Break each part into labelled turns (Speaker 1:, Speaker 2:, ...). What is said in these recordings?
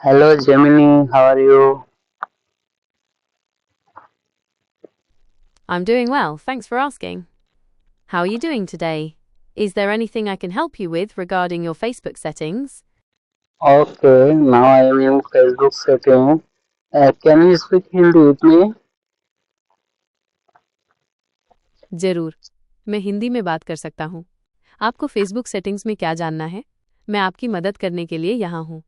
Speaker 1: Hello Gemini how are you
Speaker 2: I am doing well thanks for asking how you doing today is there anything I can help you with regarding your Facebook settings
Speaker 1: okay now I am in Facebook setting can you speak Hindi with me
Speaker 2: ज़रूर। मैं हिंदी में बात कर सकता हूँ। आपको Facebook settings में क्या जानना है? मैं आपकी मदद करने के लिए यहाँ हूँ।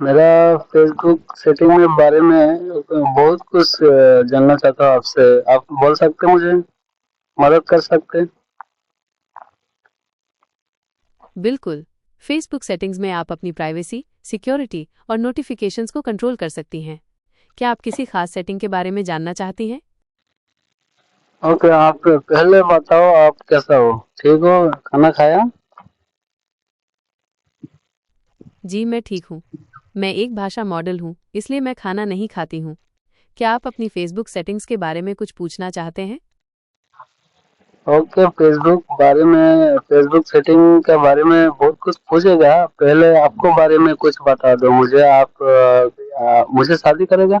Speaker 1: मेरा फेसबुक सेटिंग में बारे में बहुत कुछ जानना चाहता हूँ आपसे। आप बोल सकते मुझे? मदद कर सकते
Speaker 2: बिल्कुल। फेसबुक सेटिंग्स में आप अपनी प्राइवेसी सिक्योरिटी और नोटिफिकेशंस को कंट्रोल कर सकती हैं। क्या आप किसी खास सेटिंग के बारे में जानना चाहती हैं?
Speaker 1: ओके आप पहले बताओ आप कैसा हो? ठीक हो? खाना खाया?
Speaker 2: जी मैं ठीक हूँ। मैं एक भाषा मॉडल हूँ इसलिए मैं खाना नहीं खाती हूँ। क्या आप अपनी फेसबुक सेटिंग्स के बारे में कुछ पूछना चाहते हैं?
Speaker 1: ओके okay, फेसबुक बारे में फेसबुक सेटिंग के बारे में बहुत कुछ पूछेगा। पहले आपको बारे में कुछ बता दो मुझे आप अ, मुझे शादी करेगा?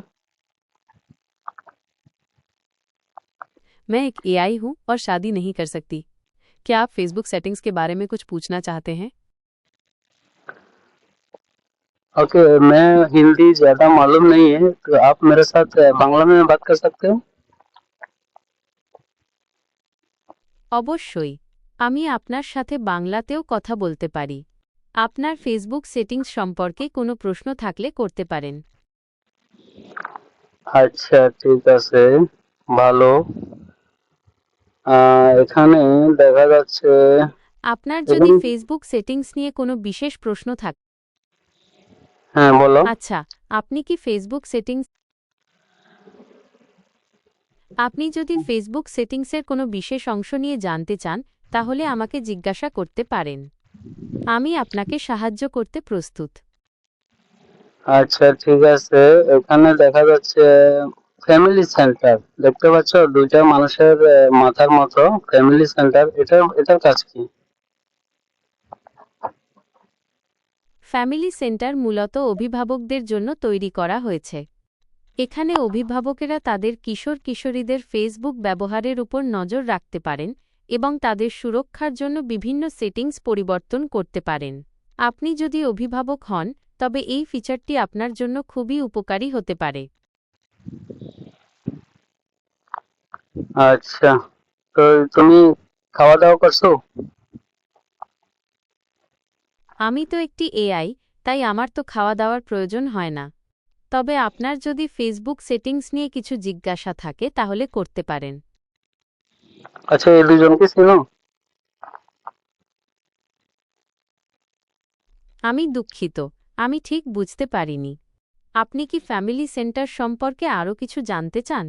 Speaker 2: मैं एक एआई हूँ और शादी नहीं कर सकती। क्या आप फेसबुक सेटिंग्स के बारे में कुछ पूछना चाहते हैं?
Speaker 1: ओके मैं हिंदी ज्यादा मालूम नहीं है तो आप मेरे साथ अ, बांग्ला में बात कर सकते हो
Speaker 2: অবশ্যই আমি আপনার সাথে বাংলাতেও কথা বলতে পারি আপনার ফেসবুক সেটিংস সম্পর্কে কোনো প্রশ্ন থাকলে করতে পারেন
Speaker 1: আচ্ছা ঠিক আছে ভালো আহ, এখানে দেখা যাচ্ছে
Speaker 2: আপনার যদি
Speaker 1: এবং-
Speaker 2: ফেসবুক সেটিংস নিয়ে কোনো বিশেষ প্রশ্ন থাকে
Speaker 1: হ্যাঁ বলো।
Speaker 2: আচ্ছা আপনি কি ফেসবুক সেটিংস আপনি যদি ফেসবুক সেটিংসের কোনো বিশেষ অংশ নিয়ে জানতে চান তাহলে আমাকে জিজ্ঞাসা করতে পারেন। আমি আপনাকে সাহায্য করতে প্রস্তুত।
Speaker 1: আচ্ছা ঠিক আছে। এখানে দেখা যাচ্ছে ফ্যামিলি সেন্টার দেখতে পাচ্ছ দুইটা মানুষের মাথার মতো ফ্যামিলি সেন্টার এটা এটার কাজ কি?
Speaker 2: ফ্যামিলি সেন্টার মূলত অভিভাবকদের জন্য তৈরি করা হয়েছে। এখানে অভিভাবকেরা তাদের কিশোর কিশোরীদের ফেসবুক ব্যবহারের উপর নজর রাখতে পারেন এবং তাদের সুরক্ষার জন্য বিভিন্ন সেটিংস পরিবর্তন করতে পারেন। আপনি যদি অভিভাবক হন, তবে এই ফিচারটি আপনার জন্য খুবই উপকারী হতে পারে।
Speaker 1: আচ্ছা তো তুমি খাওয়া দাওয়া করছ?
Speaker 2: আমি তো একটি এআই তাই আমার তো খাওয়া দাওয়ার প্রয়োজন হয় না। তবে আপনার যদি ফেসবুক সেটিংস নিয়ে কিছু জিজ্ঞাসা থাকে তাহলে করতে পারেন।
Speaker 1: আচ্ছা এই দুজনকে চিনো?
Speaker 2: আমি দুঃখিত আমি ঠিক বুঝতে পারিনি। আপনি কি ফ্যামিলি সেন্টার সম্পর্কে আরও কিছু জানতে চান?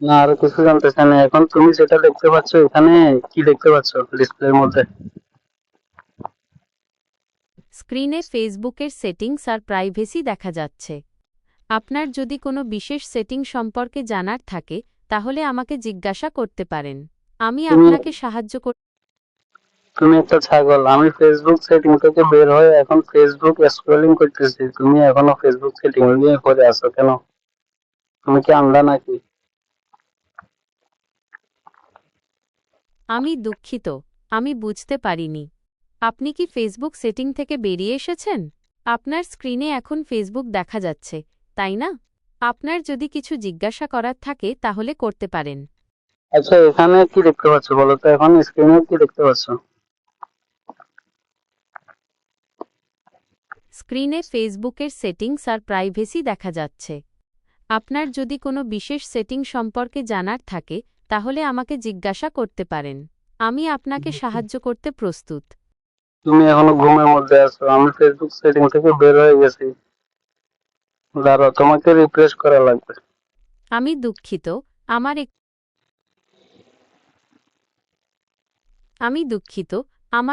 Speaker 1: না আরও কিছু জানতে চাই না। এখন তুমি যেটা দেখতে পাচ্ছ এখানে কি দেখতে পাচ্ছ ডিসপ্লের মধ্যে?
Speaker 2: স্ক্রিনে ফেসবুকের সেটিংস আর প্রাইভেসি দেখা যাচ্ছে। আপনার যদি কোনো বিশেষ সেটিং সম্পর্কে জানার থাকে তাহলে আমাকে জিজ্ঞাসা করতে পারেন। আমি আপনাকে সাহায্য কর
Speaker 1: তুমি একটা ছাগল আমি ফেসবুক সেটিং থেকে বের হয়ে এখন ফেসবুক স্ক্রলিং করতেছি। তুমি এখনও ফেসবুক সেটিং নিয়ে পড়ে আছো কেন? তুমি কি আন্ধা নাকি?
Speaker 2: আমি দুঃখিত আমি বুঝতে পারিনি। আপনি কি ফেসবুক সেটিং থেকে বেরিয়ে এসেছেন? আপনার স্ক্রিনে এখন ফেসবুক দেখা যাচ্ছে তাই না? আপনার যদি কিছু জিজ্ঞাসা করার থাকে তাহলে করতে পারেন।
Speaker 1: আচ্ছা এখানে কি দেখতে পাচ্ছ বলো তো? এখন স্ক্রিনে কি দেখতে পাচ্ছ?
Speaker 2: স্ক্রিনে ফেসবুকের সেটিংস আর প্রাইভেসি দেখা যাচ্ছে। আপনার যদি কোনো বিশেষ সেটিং সম্পর্কে জানার থাকে তাহলে আমাকে জিজ্ঞাসা করতে পারেন। আমি আপনাকে সাহায্য করতে প্রস্তুত।
Speaker 1: তুমি এখনও ঘুমের মধ্যে আছো, আমি ফেসবুক সেটিং থেকে বের হয়ে গেছি। দাঁড়াও, তোমাকে রিফ্রেশ করা লাগবে।
Speaker 2: আমি দুঃখিত, আমার এক আমি দুঃখিত, আমার